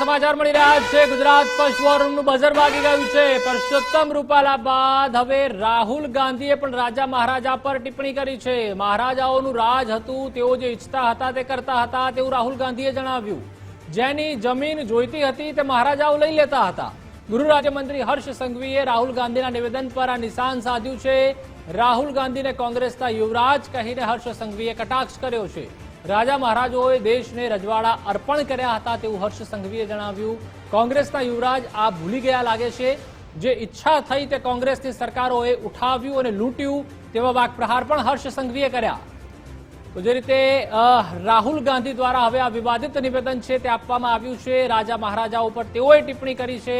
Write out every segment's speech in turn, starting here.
સમાચાર મળી રહ્યા છે. ગુજરાત ફર્સ્ટ ફોરમનું ભાગી ગયું છે. પરસોત્તમ રૂપાલા બાદ હવે રાહુલ ગાંધીએ પણ રાજા મહારાજા પર ટિપ્પણી કરી છે. મહારાજાઓનું રાજ હતું, તેઓ જે ઈચ્છતા હતા તે કરતા હતા તેવું રાહુલ ગાંધીએ જણાવ્યું. જેની જમીન જોઈતી હતી તે મહારાજાઓ લઈ લેતા હતા. ગૃહ રાજ્યમંત્રી હર્ષ સંઘવીએ રાહુલ ગાંધીના નિવેદન પર આ નિશાન સાધ્યું છે. રાહુલ ગાંધીને કોંગ્રેસના યુવરાજ કહીને હર્ષ સંઘવીએ કટાક્ષ કર્યો છે. રાજા મહારાજોએ દેશને રજવાડા અર્પણ કર્યા હતા તેવું હર્ષ સંઘવીએ જણાવ્યું. કોંગ્રેસના યુવરાજ આ ભૂલી ગયા લાગે છે. જે ઈચ્છા થઈ તે કોંગ્રેસની સરકારોએ ઉઠાવ્યું અને લૂંટ્યું તેવા વાકપ્રહાર પણ હર્ષ સંઘવીએ કર્યા. જે રીતે રાહુલ ગાંધી દ્વારા હવે આ વિવાદિત નિવેદન છે તે આપવામાં આવ્યું છે. રાજા મહારાજાઓ પર તેઓએ ટિપ્પણી કરી છે.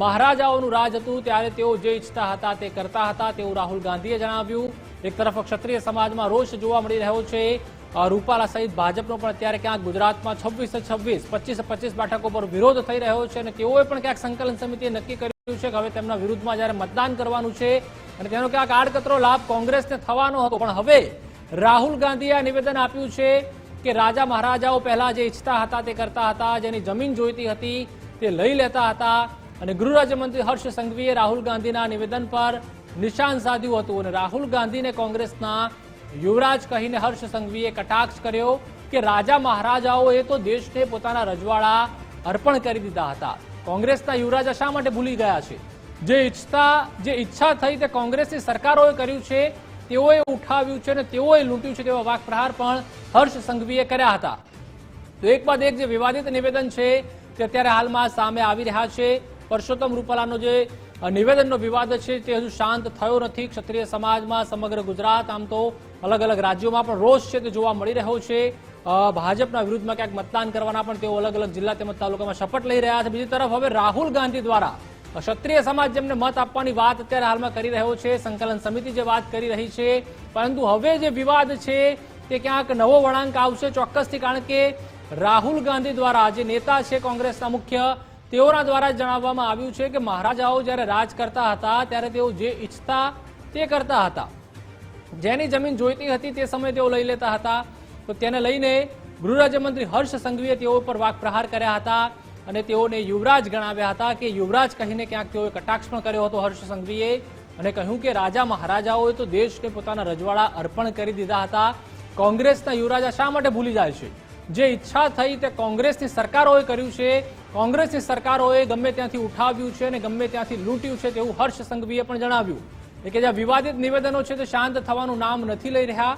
મહારાજાઓનું રાજ હતું ત્યારે તેઓ જે ઈચ્છતા હતા તે કરતા હતા તેવું રાહુલ ગાંધીએ જણાવ્યું. એક તરફ ક્ષત્રિય સમાજમાં રોષ જોવા મળી રહ્યો છે. રૂપાલા સહિત ભાજપનો પણ અત્યારે ક્યાંક ગુજરાતમાં છવ્વીસ છવ્વીસ પચીસે પચીસ બેઠકો પર વિરોધ થઈ રહ્યો છે અને તેઓએ પણ ક્યાંક સંકલન સમિતિએ નક્કી કર્યું છે કે હવે તેમના વિરુદ્ધમાં જ્યારે મતદાન કરવાનું છે અને તેનો ક્યાંક આડકતરો લાભ કોંગ્રેસને થવાનો હતો. પણ હવે રાહુલ ગાંધીએ આ નિવેદન આપ્યું છે કે રાજા મહારાજાઓ પહેલા જે ઈચ્છતા હતા તે કરતા હતા, જેની જમીન જોઈતી હતી તે લઈ લેતા હતા અને ગૃહ રાજ્યમંત્રી હર્ષ સંઘવીએ રાહુલ ગાંધીના નિવેદન પર નિશાન સાધ્યું હતું અને રાહુલ ગાંધીને કોંગ્રેસના યુવરાજ કહીને હર્ષ સંઘવીએ કટાક્ષ કર્યો કે રાજા મહારાજાઓએ તો દેશને પોતાના રજવાડા અર્પણ કરી દીધા હતા. કોંગ્રેસના યુવરાજા શા માટે ભૂલી ગયા છે? જે ઈચ્છતા, જે ઈચ્છા થઈ તે કોંગ્રેસની સરકારોએ કર્યું છે, તેઓએ ઉઠાવ્યું છે અને તેઓએ લૂંટ્યું છે તેવા વાકપ્રહાર પણ હર્ષ સંઘવીએ કર્યા હતા. તો એક બાદ એક જે વિવાદિત નિવેદન છે તે અત્યારે હાલમાં સામે આવી રહ્યા છે. પરસોત્તમ રૂપાલાનો જે નિવેદનનો વિવાદ છે તે હજુ શાંત થયો નથી. ક્ષત્રિય સમાજમાં સમગ્ર ગુજરાત આમ તો અલગ અલગ રાજ્યોમાં પણ રોષ છે તે જોવા મળી રહ્યો છે. ભાજપના વિરુદ્ધમાં ક્યાંક મતદાન કરવાના પણ તેઓ અલગ અલગ જિલ્લા તેમજ તાલુકામાં શપથ લઈ રહ્યા છે. બીજી તરફ હવે રાહુલ ગાંધી દ્વારા ક્ષત્રિય સમાજ જેમને મત આપવાની વાત અત્યારે હાલમાં કરી રહ્યો છે. સંકલન સમિતિ જે વાત કરી રહી છે. પરંતુ હવે જે વિવાદ છે તે ક્યાંક નવો વળાંક આવશે ચોક્કસથી કારણ કે રાહુલ ગાંધી દ્વારા જે નેતા છે કોંગ્રેસના મુખ્ય તેઓના દ્વારા જણાવવામાં આવ્યું છે કે મહારાજાઓ જ્યારે રાજ કરતા હતા, ત્યારે તેઓ જે ઈચ્છતા તે કરતા હતા. જેની જમીન જોઈતી હતી તે સમયે તેઓ લઈ લેતા હતા. તો તેને લઈને ગૃહ રાજ્યમંત્રી હર્ષ સંઘવીએ તેઓ પર વાકપ્રહાર કર્યા હતા અને તેઓને યુવરાજ ગણાવ્યા હતા કે યુવરાજ કહીને ક્યાંક તેઓએ કટાક્ષ પણ કર્યો હતો હર્ષ સંઘવીએ અને કહ્યું કે રાજા મહારાજાઓએ તો દેશને પોતાના રજવાડા અર્પણ કરી દીધા હતા. કોંગ્રેસના યુવરાજા શા માટે ભૂલી જાય છે? જે ઈચ્છા થઈ તે કોંગ્રેસની સરકારોએ કર્યું છે કોંગ્રેસની સરકારોએ ગમે ત્યાંથી ઉઠાવ્યું છે અને ગમે ત્યાંથી લૂંટ્યું છે તેવું હર્ષ સંઘવીએ પણ જણાવ્યું. કે જે વિવાદિત નિવેદનો છે તે શાંત થવાનું નામ નથી લઈ રહ્યા.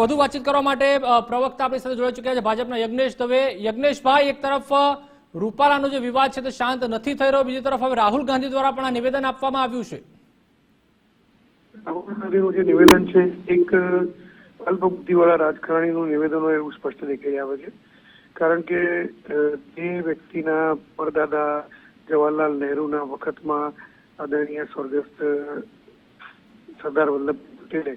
વધુ વાતચીત કરવા માટે પ્રવક્તા આપણી સાથે જોડાઈ ચૂક્યા છે ભાજપના યજ્ઞેશ દવે. યજ્ઞેશભાઈ, એક તરફ રૂપાલાનો જે વિવાદ છે તે શાંત નથી થઈ રહ્યો, બીજી તરફ હવે રાહુલ ગાંધી દ્વારા પણ આ નિવેદન આપવામાં આવ્યું છે. રાહુલ ગાંધીનું જે નિવેદન છે, એક અલ્પબુદ્ધિવાળા રાજકારણીનું નિવેદનો એવું સ્પષ્ટ દેખાઈ આવે છે. કારણ કે જે વ્યક્તિના પરદાદા જવાહરલાલ નહેરુના વખતમાં આદરણીય સ્વર્ગસ્થ સરદાર વલ્લભ પટેલે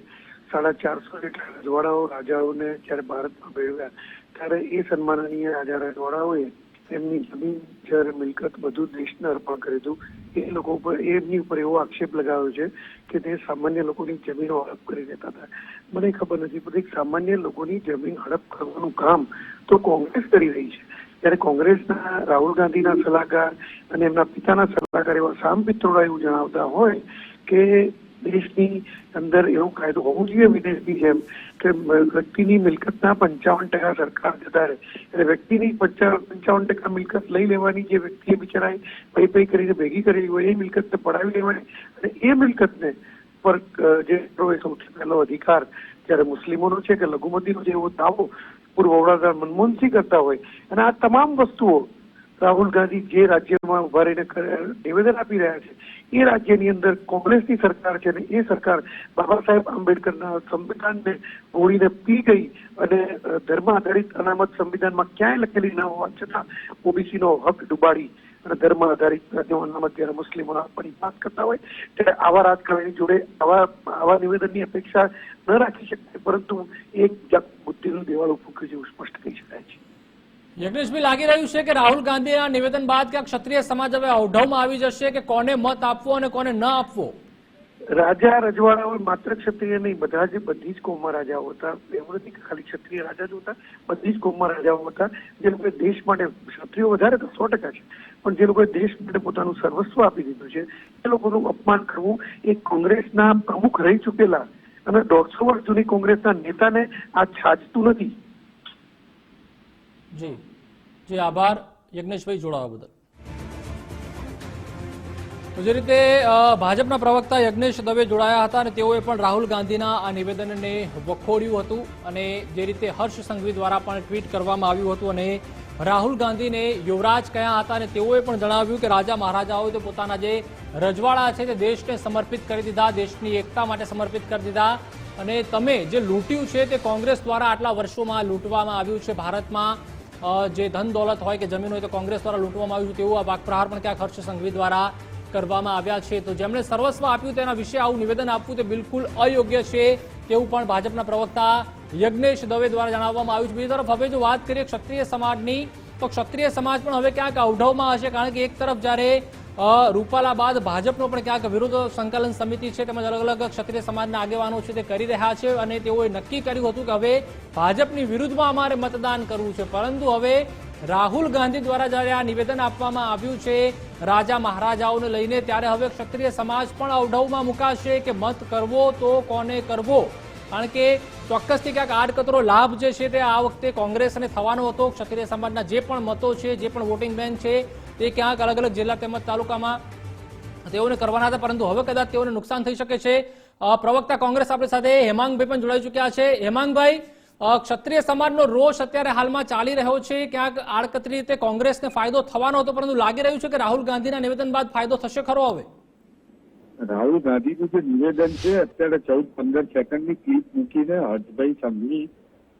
સાડા ચારસો જેટલા રજવાડાઓ રાજાઓને જ્યારે ભારતમાં ભેળવ્યા, ત્યારે એ સન્માનનીય રાજા રજવાડાઓએ એમની જમીન જર મિલકત બધું દેશને અર્પણ કરી દીધું એ લોકો ઉપર, એમની ઉપર એવો આક્ષેપ લગાવ્યો છે કે તે સામાન્ય લોકોની જમીનો હડપ કરી દેતા હતા. મને ખબર નથી, પણ સામાન્ય લોકોની જમીન હડપ કરવાનું કામ તો કોંગ્રેસ કરી રહી છે. ત્યારે કોંગ્રેસના રાહુલ ગાંધીના સલાહકાર અને એમના પિતાના સલાહકાર એવા સામ પિત્રોડા એવું જણાવતા હોય કે દેશની અંદર એવો કાયદો હોવો જોઈએ, વિદેશની જેમ કે વ્યક્તિની મિલકતના પંચાવન ટકા સરકાર જતા રહે. એટલે વ્યક્તિની પંચાવન ટકા મિલકત લઈ લેવાની જે વ્યક્તિએ બિચારાએ પૈ પૈ કરીને ભેગી કરેલી હોય, એ મિલકતને પડાવી લેવાની અને એ મિલકતને પર જે સૌથી પહેલો અધિકાર જ્યારે મુસ્લિમોનો છે કે લઘુમતીનો જે એવો દાવો પૂર્વ વડાપ્રધાન મનમોહનસિંહ કરતા હોય. અને આ તમામ વસ્તુઓ રાહુલ ગાંધી જે રાજ્યમાં ઊભા રહીને નિવેદન આપી રહ્યા છે, એ રાજ્યની અંદર કોંગ્રેસની સરકાર છે અને એ સરકાર બાબા સાહેબ આંબેડકરના સંવિધાનને ગોળીને પી ગઈ અને ધર્મ આધારિત અનામત સંવિધાનમાં ક્યાંય લખેલી ન હોવા છતાં ઓબીસી નો હક ડુબાડી અને ધર્મ આધારિત રાજ્યો અનામત જ્યારે મુસ્લિમો આપવાની વાત કરતા હોય, ત્યારે આવા રાજકારણી જોડે આવા આવા નિવેદનની અપેક્ષા ન રાખી શકાય, પરંતુ એક જાત બુદ્ધિનું દેવાળ કર્યું જેવું સ્પષ્ટ કહી શકાય છે. યજ્ઞેશભાઈ લાગી રહ્યું છે કે રાહુલ ગાંધીના નિવેદન બાદ કે ક્ષત્રિય સમાજ હવે અવઢવમાં આવી જશે કે કોને મત આપવો અને કોને ન આપવો? રાજા રજવાડાઓ માત્ર ક્ષત્રિય નહીં, બધા જ, બધી જ કોમમાં રાજાઓ હતા. એવું નથી કે ખાલી ક્ષત્રિય રાજા જ હતા, બધી જ કોમમાં રાજાઓ હતા. જે લોકોએ દેશ માટે, ક્ષત્રિયો વધારે તો સો ટકા છે, પણ જે લોકોએ દેશ માટે પોતાનું સર્વસ્વ આપી દીધું છે, એ લોકોનું અપમાન કરવું એ કોંગ્રેસના પ્રમુખ રહી ચૂકેલા અને દોઢસો વર્ષ જૂની કોંગ્રેસના નેતાને આ છાજતું નથી. જી. જી, આભાર. યજ્ઞેશભાઈ, જોડાવા બદલ. તો જે રીતે ભાજપના પ્રવક્તા યજ્ઞેશ દવે જોડાયા હતા અને તેઓએ પણ રાહુલ ગાંધીના આ નિવેદનને વખોડ્યું હતું અને જે રીતે હર્ષ સંઘવી દ્વારા પણ ટ્વીટ કરવામાં આવ્યું હતું અને રાહુલ ગાંધીને યુવરાજ કયા હતા અને તેઓએ પણ જણાવ્યું કે રાજા મહારાજાઓએ તો પોતાના જે રજવાડા છે તે દેશને સમર્પિત કરી દીધા, દેશની એકતા માટે સમર્પિત કરી દીધા અને તમે જે લૂંટ્યું છે તે કોંગ્રેસ દ્વારા આટલા વર્ષોમાં લૂંટવામાં આવ્યું છે ભારતમાં. જે ધન દોલત હોય કે જમીન હોય તો કોંગ્રેસ દ્વારા લૂંટવામાં આવ્યું તેવું આ વાકપ્રહાર પણ ક્યાંક હર્ષ સંઘવી દ્વારા કરવામાં આવ્યા છે. તો જેમણે સર્વસ્વ આપ્યું તેના વિશે આવું નિવેદન આપવું તે બિલકુલ અયોગ્ય છે તેવું પણ ભાજપના પ્રવક્તા યજ્ઞેશ દવે દ્વારા જણાવવામાં આવ્યું છે. બીજી તરફ હવે જો વાત કરીએ ક્ષત્રિય સમાજની, તો ક્ષત્રિય સમાજ પણ હવે ક્યાંક અવઢવમાં હશે, કારણ કે એક તરફ જ્યારે રૂપાલા બાદ ભાજપનો પણ ક્યાંક વિરોધ સંકલન સમિતિ છે તેમજ અલગ અલગ ક્ષત્રિય સમાજના આગેવાનો છે તે કરી રહ્યા છે અને તેઓએ નક્કી કર્યું હતું કે હવે ભાજપની વિરુદ્ધમાં અમારે મતદાન કરવું છે. પરંતુ હવે રાહુલ ગાંધી દ્વારા જ્યારે આ નિવેદન આપવામાં આવ્યું છે રાજા મહારાજાઓને લઈને, ત્યારે હવે ક્ષત્રિય સમાજ પણ અવઢવમાં મુકાશે કે મત કરવો તો કોને કરવો? કારણ કે ચોક્કસથી ક્યાંક આડકતરો લાભ જે છે તે આ વખતે કોંગ્રેસને થવાનો હતો. ક્ષત્રિય સમાજના જે પણ મતો છે, જે પણ વોટિંગ બેંક છે તે ક્યાંક અલગ અલગ જિલ્લા તેમજ તાલુકામાં તેઓને કરવાના હતા, પરંતુ હવે કદાચ તેઓને નુકસાન થઈ શકે છે. પ્રવક્તા કોંગ્રેસ આપણી સાથે હેમાંગભાઈ પણ જોડાઈ ચૂક્યા છે. હેમાંગભાઈ ક્ષત્રિય સમાજનો રોષ અત્યારે હાલમાં ચાલી રહ્યો છે. ક્યાંક આડકતરી રીતે કોંગ્રેસને ફાયદો થવાનો હતો, પરંતુ લાગી રહ્યું છે કે રાહુલ ગાંધીના નિવેદન બાદ ફાયદો થશે ખરો હવે? રાહુલ ગાંધીનું જે નિવેદન છે, અત્યારે ચૌદ પંદર સેકન્ડની ક્લિપ મૂકીને હર્ષભાઈ સંઘવી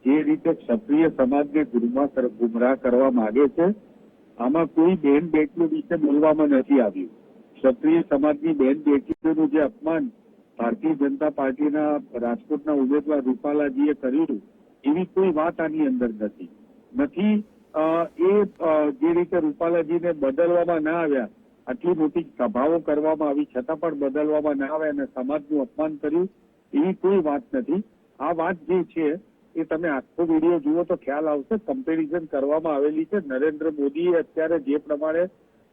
જે રીતે ક્ષત્રિય સમાજને ગુમરાહ કરવા માંગે છે આમાં કોઈ બેન બેટીઓ વિશે બોલવામાં નથી આવ્યું. ક્ષત્રિય સમાજની બેન બેટીઓનું જે અપમાન ભારતીય જનતા પાર્ટીના રાજકોટના ઉમેદવાર રૂપાલાજીએ કર્યું, એવી કોઈ વાત આની અંદર નથી. નથી એ જે રીતે રૂપાલાજીને બદલવામાં ના આવ્યા, આટલી મોટી સભાઓ કરવામાં આવી, છતાં પણ બદલવામાં ના આવ્યા અને સમાજનું અપમાન કર્યું, એવી કોઈ વાત નથી. આ વાત જે છે એ તમે આખો વીડિયો જુઓ તો ખ્યાલ આવશે કમ્પેરિઝન કરવામાં આવેલી છે. નરેન્દ્ર મોદીએ અત્યારે જે પ્રમાણે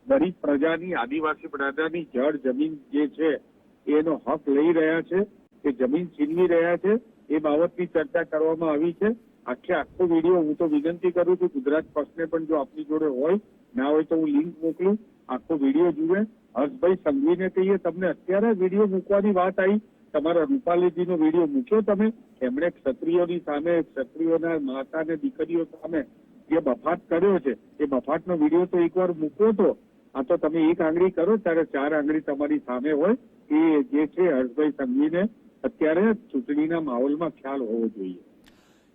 ગરીબ પ્રજાની, આદિવાસી પ્રજાની જળ, જમીન જે છે, એનો હક લઈ રહ્યા છે, એ જમીન છીનવી રહ્યા છે, એ બાબતની ચર્ચા કરવામાં આવી છે. આખે આખો વીડિયો હું તો વિનંતી કરું છું, ગુજરાત પક્ષને પણ જો આપની જોડે હોય, ના હોય તો હું લિંક મોકલું, આખો વીડિયો જુએ. હર્ષભાઈ સંઘવીને કહીએ, તમને અત્યારે વીડિયો મૂકવાની વાત આવી તમારા રૂપાલીજીનો વીડિયો મૂક્યો તમે, એમણે ક્ષત્રિયોની સામે, ક્ષત્રિયોના માતા અને દીકરીઓ સામે જે બફાટ કર્યો છે, એ બફાટનો વીડિયો તો એકવાર મૂક્યો તો, આ તો તમે એક આંગળી કરો, ત્યારે ચાર આંગળી તમારી સામે હોય, એ જે છે હર્ષભાઈ સંઘવીને અત્યારે ચૂંટણીના માહોલમાં ખ્યાલ હોવો જોઈએ.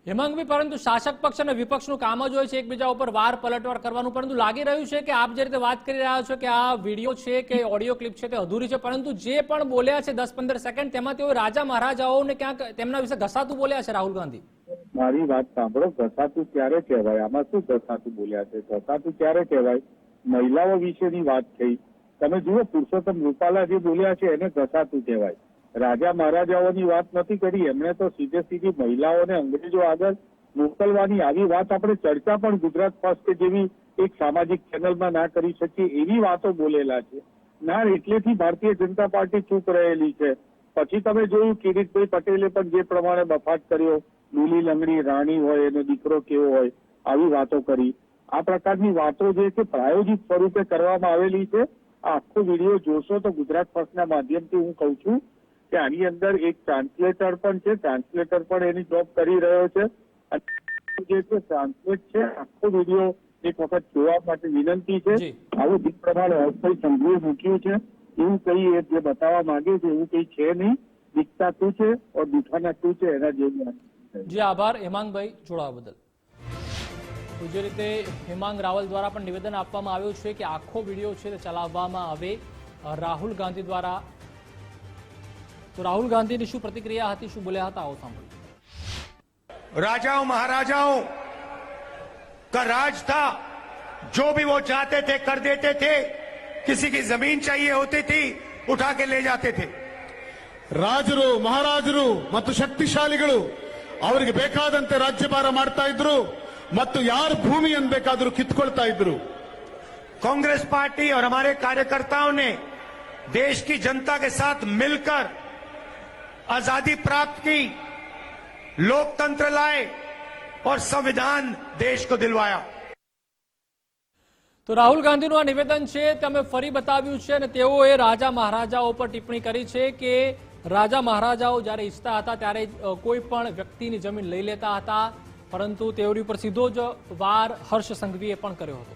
હેમાંગભાઈ પરંતુ શાસક પક્ષ અને વિપક્ષનું કામ જ હોય છે, એકબીજા ઉપર વાર પલટવાર કરવાનું. પરંતુ લાગી રહ્યું છે કે આપ જે રીતે વાત કરી રહ્યા છો કે આ વીડિયો છે કે ઓડિયો ક્લિપ છે તે અધૂરી છે, પરંતુ જે પણ બોલ્યા છે દસ પંદર સેકન્ડ, તેમાં તેઓ રાજા મહારાજાઓને ક્યાંક તેમના વિશે ઘસાતું બોલ્યા છે, રાહુલ ગાંધી? મારી વાત સાંભળો, ઘસાતું ક્યારે કહેવાય? આમાં શું ઘસાતું બોલ્યા છે? ઘસાતું ક્યારે કહેવાય? મહિલાઓ વિશેની વાત થઈ. તમે જુઓ પુરુષોત્તમ રૂપાલા જે બોલ્યા છે, એને ઘસાતું કહેવાય. રાજા મહારાજાઓની વાત નથી કરી. એમણે તો સીધે સીધી મહિલાઓને અંગ્રેજો આગળ મોકલવાની આવી વાત આપણે ચર્ચા પણ ગુજરાત ફર્સ્ટ જેવી એક સામાજિક ચેનલમાં ના કરી શકીએ એવી વાતો બોલેલા છે. ના, એટલેથી ભારતીય જનતા પાર્ટી ચૂપ રહેલી છે. પછી તમે જોયું કિરીટભાઈ પટેલે પણ જે પ્રમાણે બફાટ કર્યો, લીલી લંગડી રાણી હોય, એનો દીકરો કેવો હોય, આવી વાતો કરી. આ પ્રકારની વાતો જે છે પ્રાયોગિક સ્વરૂપે કરવામાં આવેલી છે. આખો વીડિયો જોશો તો ગુજરાત ફર્સ્ટના માધ્યમથી હું કહું છું કે આની અંદર એક ટ્રાન્સલેટર પણ છે. ટ્રાન્સલેટર પણ એની જોબ કરી રહ્યો છે. જે છે ટ્રાન્સલેટ છે આખો વીડિયો એક વખત જોવા માટે વિનંતી છે. આવું દીપ પ્રમાણે હર્ષભાઈ સંઘવીએ મૂક્યું છે. એવું કઈ એ જે બતાવવા માંગે છે એવું કઈ છે નહીં. દીકતા શું છે ઓર દુઠાના શું છે એના જેવું. જી આભાર. હેમાંગભાઈ જોડાવા બદલ. તો જે રીતે હેમાંગ રાવલ દ્વારા પણ નિવેદન આપવામાં આવ્યું છે કે આખો વીડિયો છે તે ચલાવવામાં આવે. રાહુલ ગાંધી દ્વારા તો રાહુલ ગાંધીની શું પ્રતિક્રિયા હતી શું બોલ્યા હતા આવો સાંભળો राजाओं महाराजाओं का राज था जो भी वो चाहते थे कर देते थे किसी की जमीन चाहिए होती थी उठा के ले जाते थे ರಾಜರು ಮಹಾರಾಜರು ಮತ್ತು ಶಕ್ತಿಶಾಲಿಗಳು ಅವರಿಗೆ ಬೇಕಾದಂತೆ ರಾಜ್ಯಭಾರ ಮಾಡ್ತಾ ಇದ್ರು ಮತ್ತು ಯಾರು ಭೂಮಿಯನ್ನು ಬೇಕಾದರೂ ಕಿತ್ಕೊಳ್ತಾ ಇದ್ರು कांग्रेस पार्टी और हमारे कार्यकर्ताओं ने देश की जनता के साथ मिलकर आजादी प्राप्त की लोकतंत्र लाए और संविधान देश को दिलवाया તો રાહુલ ગાંધીનું આ નિવેદન છે તમે ફરી બતાવ્યું છે અને તેઓએ રાજા મહારાજાઓ પર ટિપ્પણી કરી છે કે રાજા મહારાજાઓ જ્યારે ઈચ્છતા હતા ત્યારે અ, કોઈ પણ વ્યક્તિની જમીન લઈ લેતા હતા પરંતુ તેઓની ઉપર સીધો જ વાર હર્ષ સંઘવીએ પણ કર્યો હતો